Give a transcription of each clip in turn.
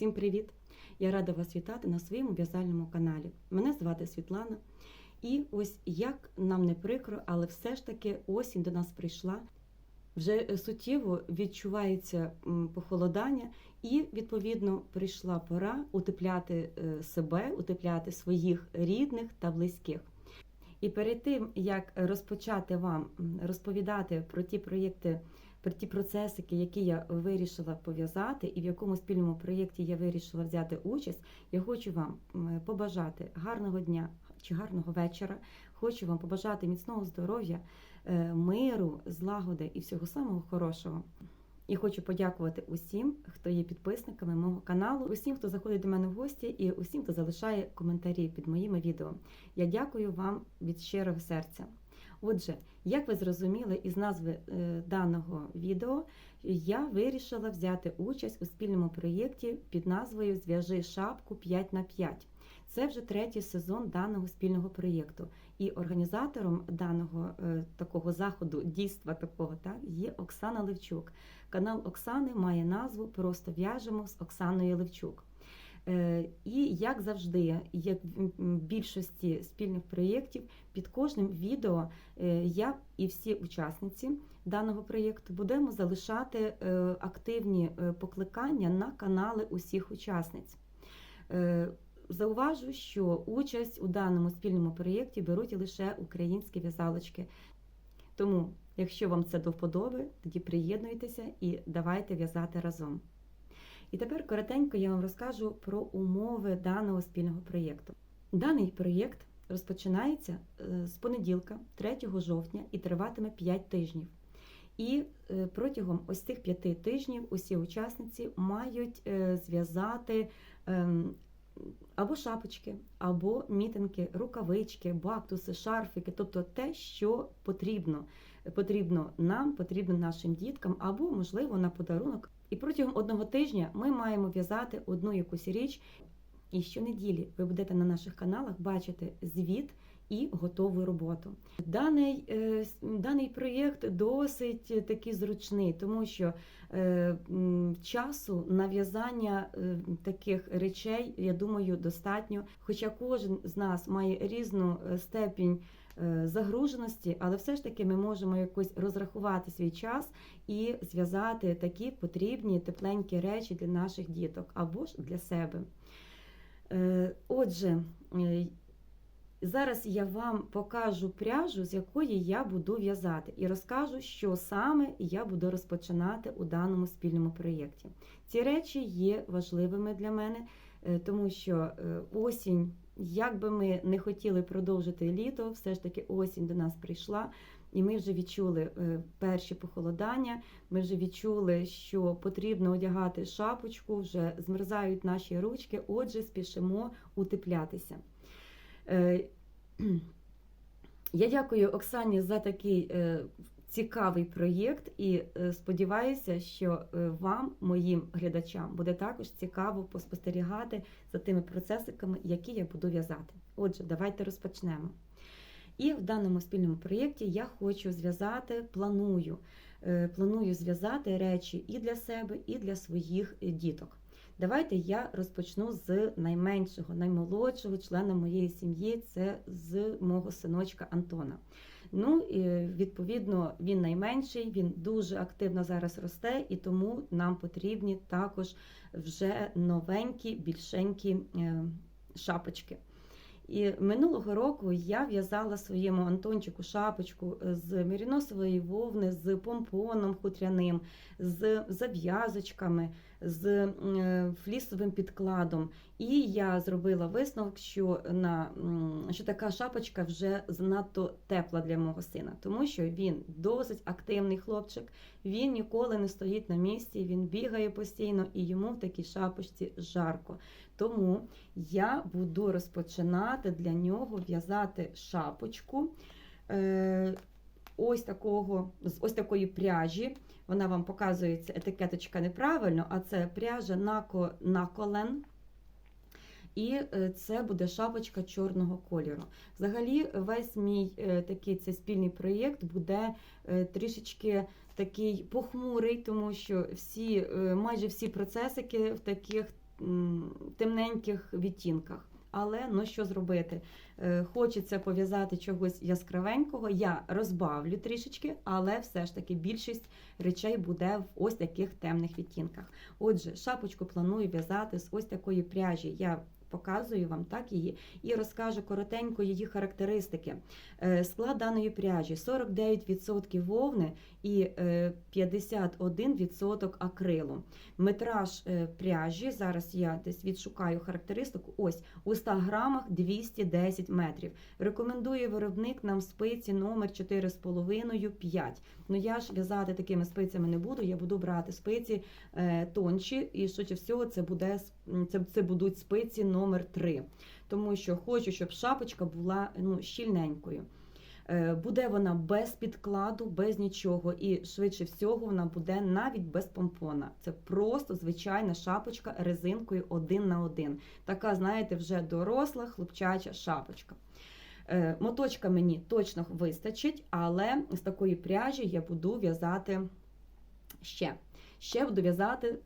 Усім привіт! Я рада вас вітати на своєму в'язальному каналі. Мене звати Світлана. І ось як нам не прикро, але все ж таки осінь до нас прийшла. Вже е, суттєво відчувається похолодання, і відповідно прийшла пора утепляти е, себе, утепляти своїх рідних та близьких. І перед тим як розпочати вам розповідати про ті проєкти, про ті процесики, які я вирішила пов'язати, і в якому спільному проєкті я вирішила взяти участь, я хочу вам побажати гарного дня чи гарного вечора. Хочу вам побажати міцного здоров'я, е, миру, злагоди і всього самого хорошого. І хочу подякувати усім, хто є підписниками мого каналу, усім, хто заходить до мене в гості, і усім, хто залишає коментарі під моїми відео. Я дякую вам від щирого серця. Отже, як ви зрозуміли із назви е, даного відео, я вирішила взяти участь у спільному проєкті під назвою Зв'яжи шапку 5 на 5 Це вже третій сезон даного спільного проєкту. І організатором даного е, такого заходу, дійства такого, так, є Оксана Левчук. Канал Оксани має назву Просто в'яжемо з Оксаною Левчук. Е, І як завжди, як в більшості спільних проєктів, під кожним відео е, я і всі учасниці даного проєкту будемо залишати е, активні покликання на канали усіх учасниць. Зауважу, що участь у даному спільному проєкті беруть лише українські в'язалочки. Тому, якщо вам це до вподоби, тоді приєднуйтеся і давайте в'язати разом. І тепер коротенько я вам розкажу про умови даного спільного проєкту. Даний проєкт розпочинається е, з понеділка, 3 жовтня, і триватиме 5 тижнів. І е, протягом ось цих 5 тижнів усі учасниці мають е, зв'язати ем, або шапочки, або мітинки, рукавички, бактуси, шарфики, тобто те, що потрібно. Потрібно нам, потрібно нашим діткам, або, можливо, на подарунок. І протягом одного тижня ми маємо в'язати одну якусь річ. І щонеділі ви будете на наших каналах бачити звіт і готову роботу. Даний, е, даний проєкт досить такий зручний, тому що е, часу на в'язання е, таких речей, я думаю, достатньо. Хоча кожен з нас має різну е, степінь загруженості, але все ж таки ми можемо якось розрахувати свій час і зв'язати такі потрібні тепленькі речі для наших діток або ж для себе. Е, Отже, е, зараз я вам покажу пряжу, з якої я буду в'язати, і розкажу, що саме я буду розпочинати у даному спільному проєкті. Ці речі є важливими для мене, е, тому що е, осінь, як би ми не хотіли продовжити літо, все ж таки осінь до нас прийшла. І ми вже відчули е, перші похолодання. Ми вже відчули, що потрібно одягати шапочку, вже змерзають наші ручки, отже, спішимо утеплятися. Е, Я дякую Оксані за такий е, цікавий проєкт і е, сподіваюся, що е, вам, моїм глядачам, буде також цікаво поспостерігати за тими процесиками, які я буду в'язати. Отже, давайте розпочнемо. І в даному спільному проєкті я хочу зв'язати, планую, е, планую зв'язати речі і для себе, і для своїх діток. Давайте я розпочну з найменшого, наймолодшого члена моєї сім'ї це з мого синочка Антона. Ну, і, відповідно, він найменший, він дуже активно зараз росте, і тому нам потрібні також вже новенькі, більшенькі е, шапочки. І минулого року я в'язала своєму Антончику шапочку з меріносової вовни, з помпоном хутряним, з зав'язочками, з е, флісовим підкладом. І я зробила висновок, що на що така шапочка вже занадто тепла для мого сина, тому що він досить активний хлопчик, він ніколи не стоїть на місці, він бігає постійно і йому в такій шапочці жарко. Тому я буду розпочинати для нього в'язати шапочку е, ось такого, з ось такої пряжі. Вона вам показується етикеточка неправильно, а це пряжа на, на колен. І е, це буде шапочка чорного кольору. Взагалі, весь мій е, такий цей спільний проєкт буде е, трішечки такий похмурий, тому що всі, майже всі процесики в таких темненьких відтінках. Але ну що зробити? Е, Хочеться пов'язати чогось яскравенького. Я розбавлю трішечки, але все ж таки більшість речей буде в ось таких темних відтінках. Отже, шапочку планую в'язати з ось такої пряжі. Я показую вам так її і розкажу коротенько її характеристики. Е, Склад даної пряжі 49% вовни і е, 51% акрилу. Метраж е, пряжі, зараз я десь відшукаю характеристику, ось у 100 грамах 210 метрів. Рекомендує виробник нам спиці номер 4,5-5. Ну я ж в'язати такими спицями не буду, я буду брати спиці е, тонші, і швидше всього це, буде, це, це будуть спиці номер 3. Тому що хочу, щоб шапочка була ну, щільненькою. Е, Буде вона без підкладу, без нічого, і швидше всього вона буде навіть без помпона. Це просто звичайна шапочка резинкою один на один. Така, знаєте, вже доросла хлопчача шапочка. Е, Моточка мені точно вистачить, але з такої пряжі я буду в'язати ще. Ще буду в'язати.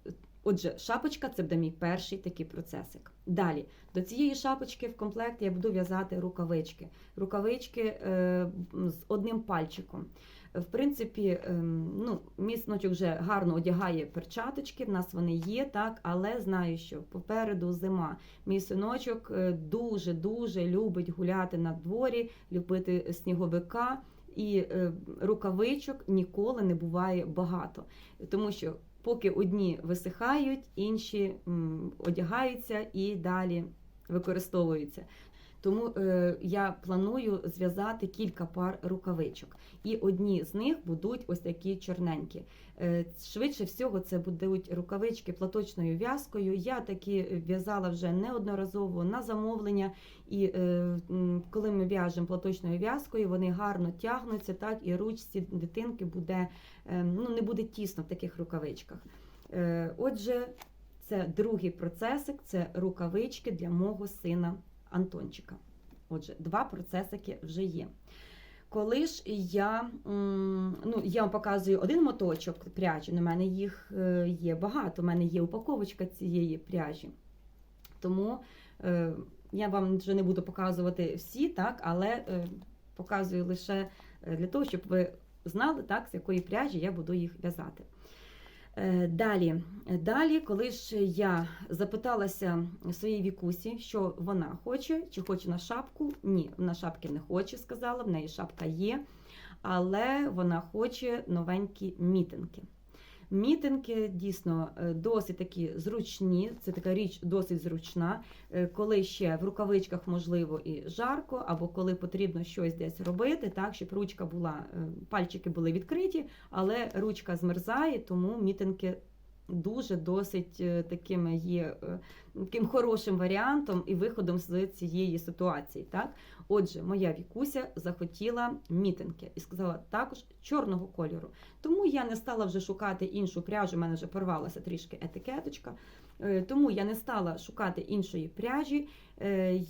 Отже, шапочка це буде мій перший такий процесик. Далі до цієї шапочки в комплект я буду в'язати рукавички. Рукавички е, з одним пальчиком. В принципі, ем, ну, мій синочок вже гарно одягає перчаточки, в нас вони є, так, але знаю, що попереду зима. Мій синочок е, дуже-дуже любить гуляти на дворі, любити сніговика, і е, рукавичок ніколи не буває багато. Тому що поки одні висихають, інші одягаються і далі використовуються. Тому е, я планую зв'язати кілька пар рукавичок, і одні з них будуть ось такі чорненькі. Е, швидше всього, це будуть рукавички платочною в'язкою. Я такі в'язала вже неодноразово на замовлення, і е, коли ми в'яжемо платочною в'язкою, вони гарно тягнуться, так і ручці дитинки буде е, ну не буде тісно в таких рукавичках. Е, Отже, це другий процесик, це рукавички для мого сина Антончика. Отже, два процесики вже є. Коли ж я, ну, я вам показую один моточок пряжі, у мене їх е, є багато, у мене є упаковочка цієї пряжі. Тому е, я вам вже не буду показувати всі, так, але е, показую лише для того, щоб ви знали, так, з якої пряжі я буду їх в'язати. Е, Далі, далі, коли ж я запиталася своїй вікусі, що вона хоче, чи хоче на шапку, ні, вона шапки не хоче, сказала, в неї шапка є, але вона хоче новенькі мітинки. Мітинки дійсно е, досить такі зручні, це така річ досить зручна, е, коли ще в рукавичках можливо і жарко, або коли потрібно щось десь робити, так, щоб ручка була, е, пальчики були відкриті, але ручка змерзає, тому мітинки дуже досить е, такими є е, таким хорошим варіантом і виходом з цієї ситуації. Так? Отже, моя вікуся захотіла мітинки і сказала також чорного кольору. Тому я не стала вже шукати іншу пряжу, у мене вже порвалася трішки етикеточка. Е, Тому я не стала шукати іншої пряжі.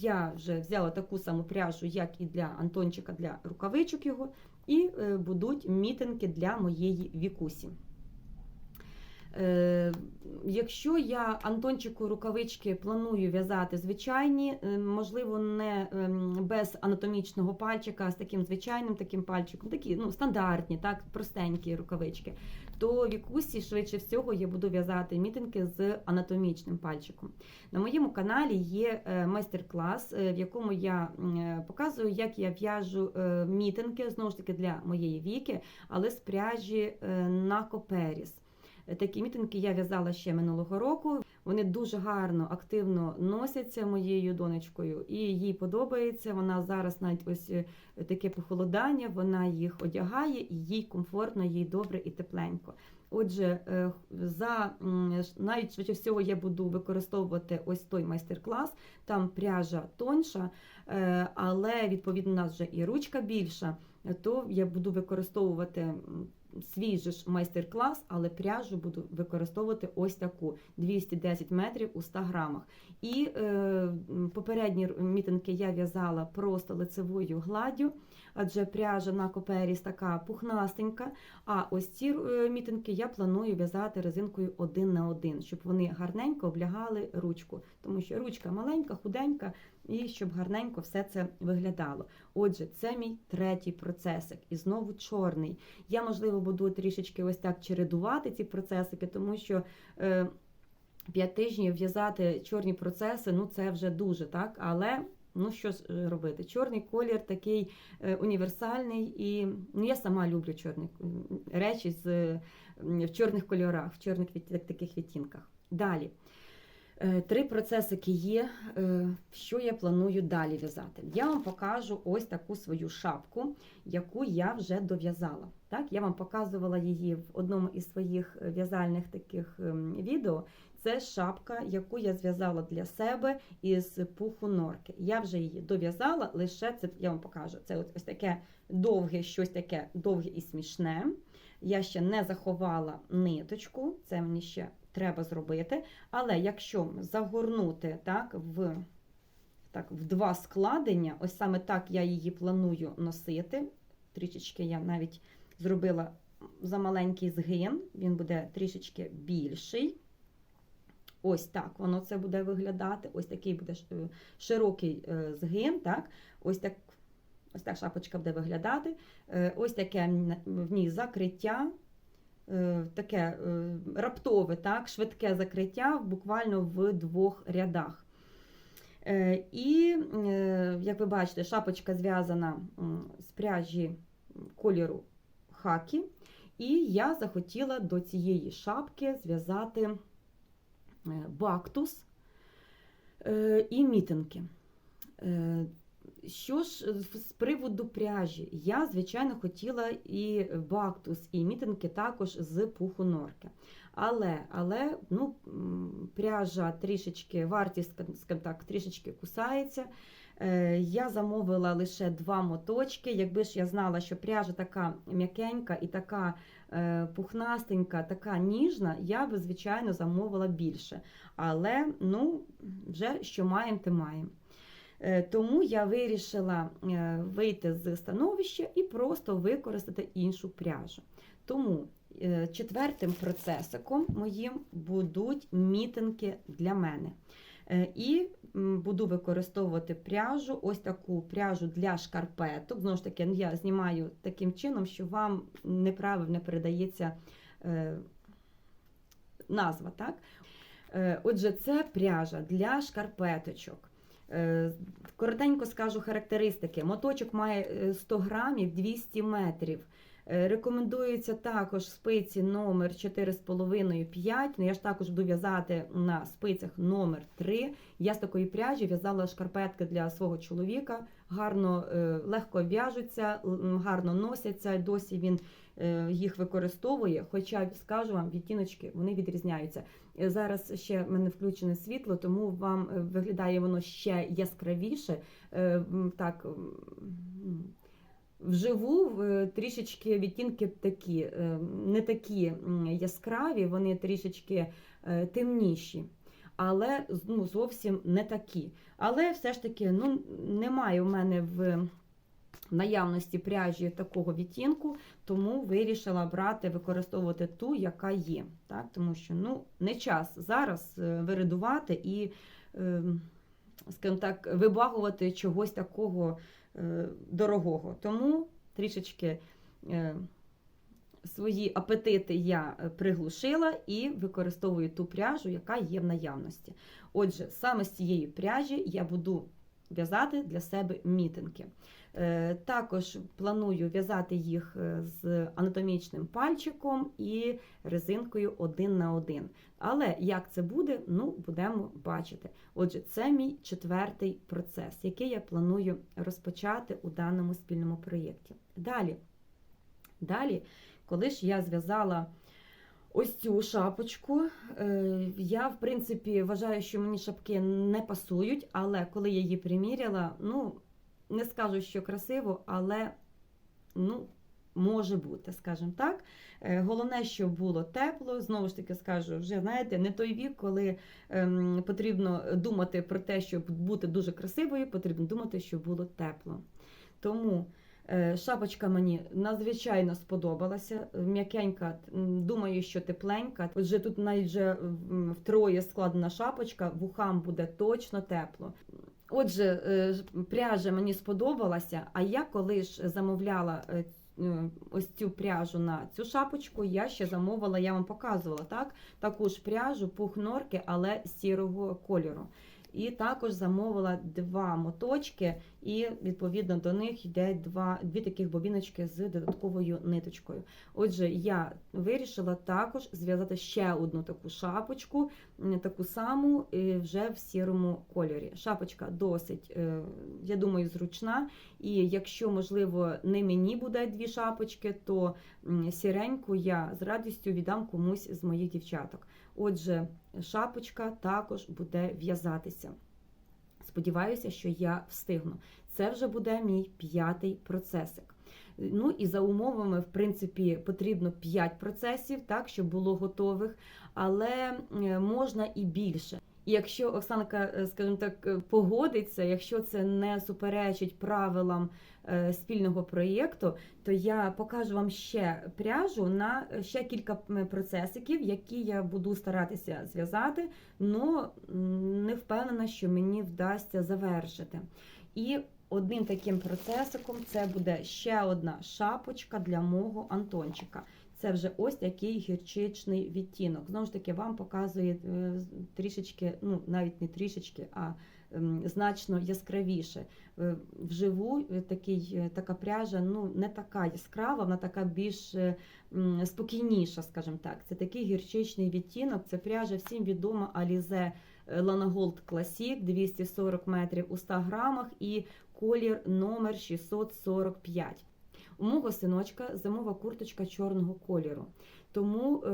Я вже взяла таку саму пряжу, як і для Антончика, для рукавичок його, і будуть мітинки для моєї вікусі. Е, Якщо я Антончику рукавички планую в'язати звичайні, е, можливо, не ем, без анатомічного пальчика, а з таким звичайним таким пальчиком, такі ну, стандартні, так, простенькі рукавички, то вікусі швидше всього я буду в'язати мітинки з анатомічним пальчиком. На моєму каналі є е, майстер-клас, в якому я показую, як я в'яжу мітинки, знову ж таки для моєї віки, але з пряжі на коперіс. Такі мітинги я в'язала ще минулого року. Вони дуже гарно, активно носяться моєю донечкою, і їй подобається. Вона зараз навіть ось е, таке похолодання, вона їх одягає, і їй комфортно, їй добре і тепленько. Отже, е, за навіть швидше всього я буду використовувати ось той майстер-клас. Там пряжа тонша, е, але відповідно у нас вже і ручка більша. То я буду використовувати свій же ж майстер-клас, але пряжу буду використовувати ось таку 210 метрів у 100 грамах. І е, попередні мітинги я в'язала просто лицевою гладдю, адже пряжа на коперіс така пухнастенька. А ось ці е, мітинги я планую в'язати резинкою один на один, щоб вони гарненько облягали ручку, тому що ручка маленька, худенька, і щоб гарненько все це виглядало. Отже, це мій третій процесик, і знову чорний. Я, можливо, буду трішечки ось так чередувати ці процесики, тому що. Е, П'ять тижнів в'язати чорні процеси, ну це вже дуже так. Але ну що ж е, робити? Чорний колір такий е, універсальний, і ну, я сама люблю чорні речі з, в чорних кольорах, в чорних таких відтінках. Далі. Три процесики є, що я планую далі в'язати. Я вам покажу ось таку свою шапку, яку я вже дов'язала. Так, я вам показувала її в одному із своїх е, в'язальних таких ем, відео. Це шапка, яку я зв'язала для себе із пуху норки. Я вже її дов'язала, лише це я вам покажу. Це ось таке довге, щось таке довге і смішне. Я ще не заховала ниточку, це мені ще треба зробити. Але якщо загорнути так, в, так, в два складення, ось саме так я її планую носити. Трішечки я навіть зробила за маленький згин, він буде трішечки більший. Ось так воно це буде виглядати. Ось такий буде широкий е, згин. Так? Ось так ось так шапочка буде виглядати. Е, Ось таке в ній закриття, е, таке раптове, так? швидке закриття буквально в двох рядах. І, як ви бачите, шапочка зв'язана з пряжі кольору хакі. І я захотіла до цієї шапки зв'язати е, бактус е, і мітинки. Е, Що ж з приводу пряжі? Я, звичайно, хотіла і бактус, і мітинки також з пуху норки. Але, але ну, пряжа трішечки, вартість, скажімо так, трішечки кусається. Е, Я замовила лише два моточки. Якби ж я знала, що пряжа така м'якенька і така е, пухнастенька, така ніжна, я би, звичайно, замовила більше. Але ну, вже що маємо, те маємо. Е, Тому я вирішила вийти з становища і просто використати іншу пряжу. Тому четвертим процесиком моїм будуть мітинки для мене. Е, І буду використовувати пряжу, ось таку пряжу для шкарпеток. Знову ж таки, я знімаю таким чином, що вам неправильно передається е, назва. Так? Е, Отже, це пряжа для шкарпеточок. Коротенько скажу характеристики. Моточок має е, 100 грамів 200 метрів. Е, Рекомендується також спиці номер 4,5-5. Ну, я ж також буду в'язати на спицях номер 3. Я з такої пряжі в'язала шкарпетки для свого чоловіка. Гарно, е, легко в'яжуться, гарно носяться. Досі він е, їх використовує. Хоча скажу вам, відтіночки вони відрізняються. Зараз ще в мене включене світло, тому вам виглядає воно ще яскравіше. Так, вживу е, трішечки відтінки такі, е, не такі яскраві, вони трішечки е, темніші. Але ну, зовсім не такі. Але все ж таки ну, немає у мене в наявності пряжі такого відтінку, тому вирішила брати, використовувати ту, яка є. Так? Тому що ну, не час зараз виридувати і, е, скажімо так, вибагувати чогось такого дорогого. Тому трішечки е, свої апетити я е, приглушила і використовую ту пряжу, яка є в наявності. Отже, саме з цієї пряжі я буду в'язати для себе мітинки. Е, Також планую в'язати їх е, з анатомічним пальчиком і резинкою один на один. Але як це буде, ну будемо бачити. Отже, це мій четвертий процес, який я планую розпочати у даному спільному проєкті. Далі, далі, коли ж я зв'язала ось цю шапочку, е, я, в принципі, вважаю, що мені шапки не пасують, але коли я її приміряла, ну, не скажу, що красиво, але ну, може бути, скажімо так. Е, Головне, щоб було тепло. Знову ж таки скажу, вже знаєте, не той вік, коли ем, потрібно думати про те, щоб бути дуже красивою, потрібно думати, щоб було тепло. Тому е, шапочка мені надзвичайно сподобалася. М'якенька, думаю, що тепленька. Отже, тут навіть вже втроє складена шапочка, вухам буде точно тепло. Отже, е, пряжа мені сподобалася. А я коли ж замовляла е, е, ось цю пряжу на цю шапочку, я ще замовила, я вам показувала так, таку ж пряжу, пух норки, але сірого кольору. І також замовила два моточки, і відповідно до них йде два, дві таких бобіночки з додатковою ниточкою. Отже, я вирішила також зв'язати ще одну таку шапочку, таку саму е, вже в сірому кольорі. Шапочка досить, е, я думаю, зручна. І якщо, можливо, не мені буде дві шапочки, то сіреньку я з радістю віддам комусь з моїх дівчаток. Отже, шапочка також буде в'язатися. Сподіваюся, що я встигну. Це вже буде мій п'ятий процесик. Ну і за умовами, в принципі, потрібно 5 процесів, так, щоб було готових, але можна і більше. І якщо Оксанка, е, скажімо так, е, погодиться, якщо це не суперечить правилам е, спільного проєкту, то я покажу вам ще пряжу на ще кілька процесиків, які я буду старатися зв'язати, але не впевнена, що мені вдасться завершити. І одним таким процесиком це буде ще одна шапочка для мого Антончика. Це вже ось такий гірчичний відтінок. Знову ж таки, вам показує е, трішечки, ну навіть не трішечки, а ем, значно яскравіше. Е, Вживу е, такий, така пряжа ну, не така яскрава, вона така більш спокійніша, скажімо так. Це такий гірчичний відтінок. Це пряжа всім відома Alize Lana Gold Classic 240 метрів у 100 грамах і колір номер 645. У мого синочка зимова курточка чорного кольору. Тому е,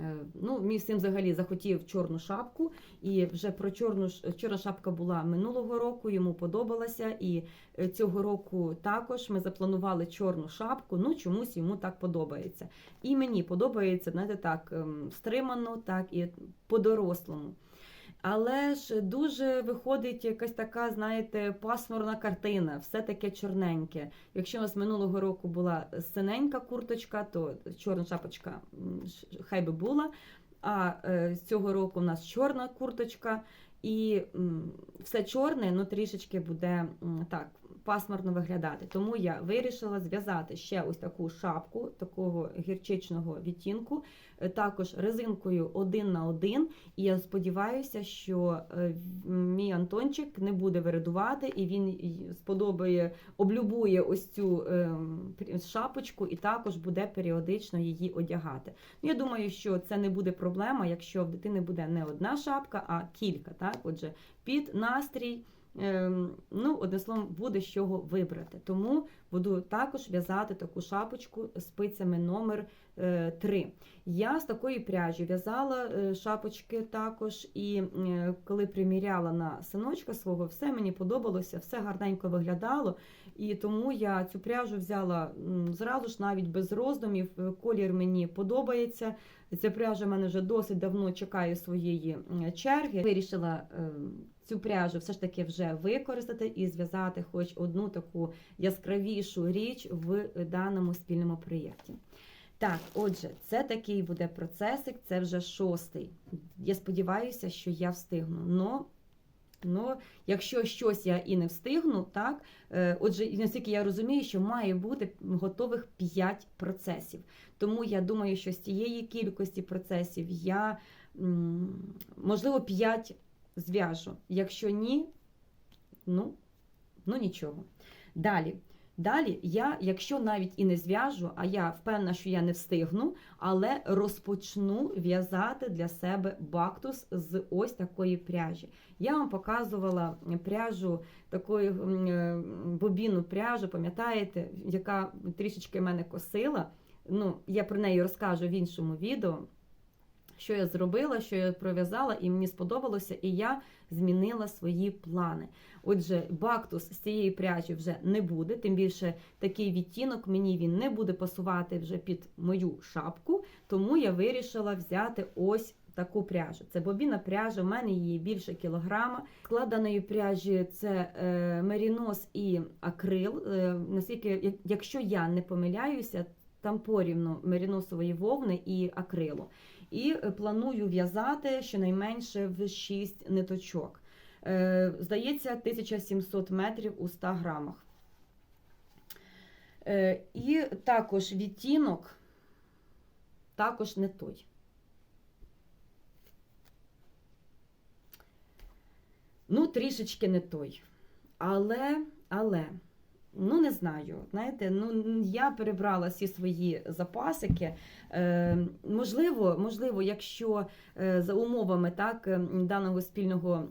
е, ну, мій син взагалі захотів чорну шапку, і вже про чорну чорна шапка була минулого року, йому подобалася. І е, цього року також ми запланували чорну шапку. Ну, чомусь йому так подобається. І мені подобається, знаєте, так ем, стримано, так і по-дорослому. Але ж дуже виходить якась така, знаєте, пасмурна картина, все таке чорненьке. Якщо у нас минулого року була синенька курточка, то чорна шапочка хай би була. А е, з цього року у нас чорна курточка, і все чорне, ну трішечки буде так пасмурно виглядати. Тому я вирішила зв'язати ще ось таку шапку такого гірчичного відтінку, е, також резинкою один на один. І я сподіваюся, що е, мій Антончик не буде виридувати, і він сподобає, облюбує ось цю ем, шапочку і також буде періодично її одягати. Ну, я думаю, що це не буде проблема, якщо в дитини буде не одна шапка, а кілька. Так? Отже, під настрій. Ем, Ну, одним словом, буде з чого вибрати. Тому буду також в'язати таку шапочку спицями номер 3. Я з такої пряжі в'язала е, шапочки також, і е, коли приміряла на синочка свого, все мені подобалося, все гарненько виглядало. І тому я цю пряжу взяла зразу ж, навіть без роздумів. Е, Колір мені подобається. Ця пряжа в мене вже досить давно чекає своєї черги. Вирішила е, цю пряжу все ж таки вже використати і зв'язати хоч одну таку яскравішу річ в даному спільному проєкті. Так, отже, це такий буде процесик, це вже шостий. Я сподіваюся, що я встигну. Но, но якщо щось я і не встигну, так, е, отже, наскільки я розумію, що має бути готових 5 процесів. Тому я думаю, що з цієї кількості процесів я, можливо, 5 зв'яжу. Якщо ні, ну, ну нічого. Далі. Далі я, якщо навіть і не зв'яжу, а я впевнена, що я не встигну, але розпочну в'язати для себе бактус з ось такої пряжі. Я вам показувала пряжу, такої е, бобіну пряжу, пам'ятаєте, яка трішечки мене косила. Ну, я про неї розкажу в іншому відео. Що я зробила, що я пров'язала, і мені сподобалося, і я змінила свої плани. Отже, бактус з цієї пряжі вже не буде, тим більше такий відтінок мені він не буде пасувати вже під мою шапку, тому я вирішила взяти ось таку пряжу. Це бобіна пряжа, в мене її більше кілограма. Склад даної пряжі це е, мерінос і акрил. Е, наскільки, якщо я не помиляюся, там порівну меріносової вовни і акрилу. І е, планую в'язати щонайменше в 6 ниточок. Е, Здається, 1700 метрів у 100 грамах. Е, І також відтінок також не той. Ну, трішечки не той. Але, але, ну не знаю. Знаєте, ну я перебрала всі свої запасики. Е, можливо, можливо, якщо е, за умовами так е, даного спільного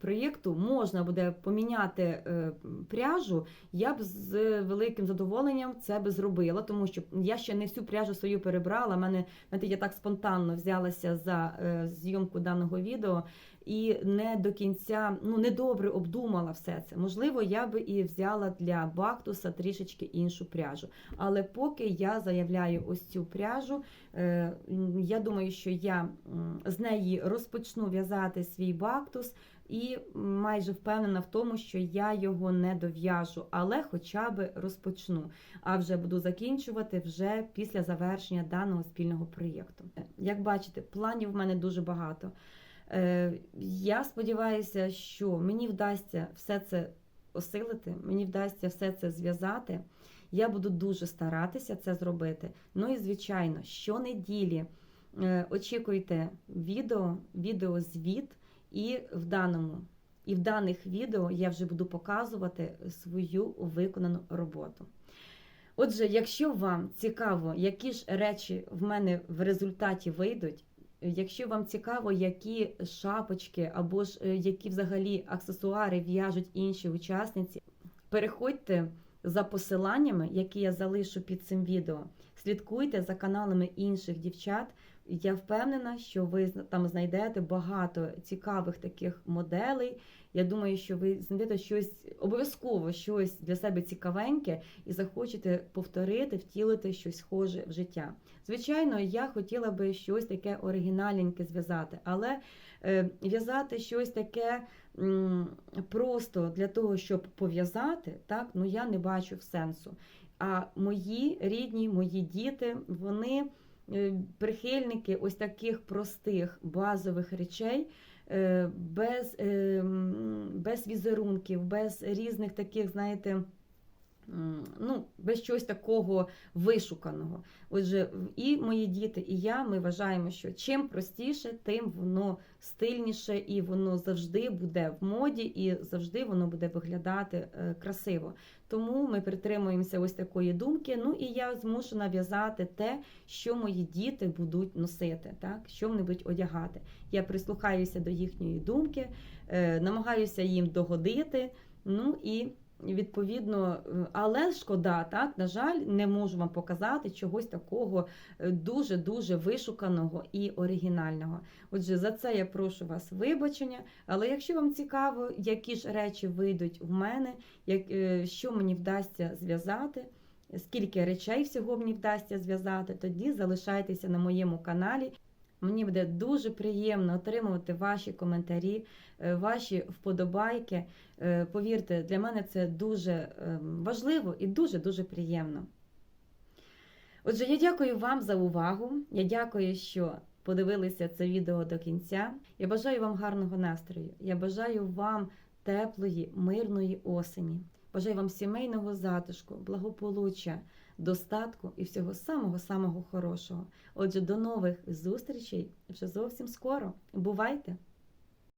проєкту можна буде поміняти е, пряжу, я б з великим задоволенням це би зробила, тому що я ще не всю пряжу свою перебрала. Мене знаєте, я так спонтанно взялася за е, зйомку даного відео і не до кінця, ну недобре обдумала все це. Можливо, я би і взяла для бактуса трішечки іншу пряжу. Але поки я заявляю ось цю пряжу, е, я думаю, що я з неї розпочну в'язати свій бактус. І майже впевнена в тому, що я його не дов'яжу, але хоча б розпочну. А вже буду закінчувати вже після завершення даного спільного проєкту. Як бачите, планів в мене дуже багато. Е, Я сподіваюся, що мені вдасться все це осилити, мені вдасться все це зв'язати. Я буду дуже старатися це зробити. Ну і звичайно, щонеділі е, очікуйте відео, відеозвіт, і в даному. І в даних відео я вже буду показувати свою виконану роботу. Отже, якщо вам цікаво, які ж речі в мене в результаті вийдуть, якщо вам цікаво, які шапочки або ж е, які взагалі аксесуари в'яжуть інші учасниці, переходьте за посиланнями, які я залишу під цим відео. Слідкуйте за каналами інших дівчат. Я впевнена, що ви там знайдете багато цікавих таких моделей. Я думаю, що ви знайдете щось обов'язково щось для себе цікавеньке і захочете повторити, втілити щось схоже в життя. Звичайно, я хотіла би щось таке оригінальненьке зв'язати, але е, в'язати щось таке просто для того, щоб пов'язати, так ну я не бачу сенсу. А мої рідні, мої діти, вони прихильники ось таких простих базових речей. е, Без, е, без візерунків, без різних таких, знаєте, ну, без чогось такого вишуканого. Отже, і мої діти, і я ми вважаємо, що чим простіше, тим воно стильніше і воно завжди буде в моді, і завжди воно буде виглядати е, красиво. Тому ми притримуємося ось такої думки. Ну і я змушена в'язати те, що мої діти будуть носити, так що вони будуть одягати. Я прислухаюся до їхньої думки, е, намагаюся їм догодити. Ну і відповідно, е, але шкода, так на жаль, не можу вам показати чогось такого дуже дуже вишуканого і оригінального. Отже, за це я прошу вас вибачення. Але якщо вам цікаво, які ж речі вийдуть в мене, як, е, що мені вдасться зв'язати, скільки речей всього мені вдасться зв'язати, тоді залишайтеся на моєму каналі. Мені буде дуже приємно отримувати ваші коментарі, е, ваші вподобайки. Е, Повірте, для мене це дуже е, важливо і дуже-дуже приємно. Отже, я дякую вам за увагу. Я дякую, що подивилися це відео до кінця. Я бажаю вам гарного настрою. Я бажаю вам теплої, мирної осені. Бажаю вам сімейного затишку, благополуччя, достатку і всього самого-самого хорошого. Отже, до нових зустрічей вже зовсім скоро. Бувайте!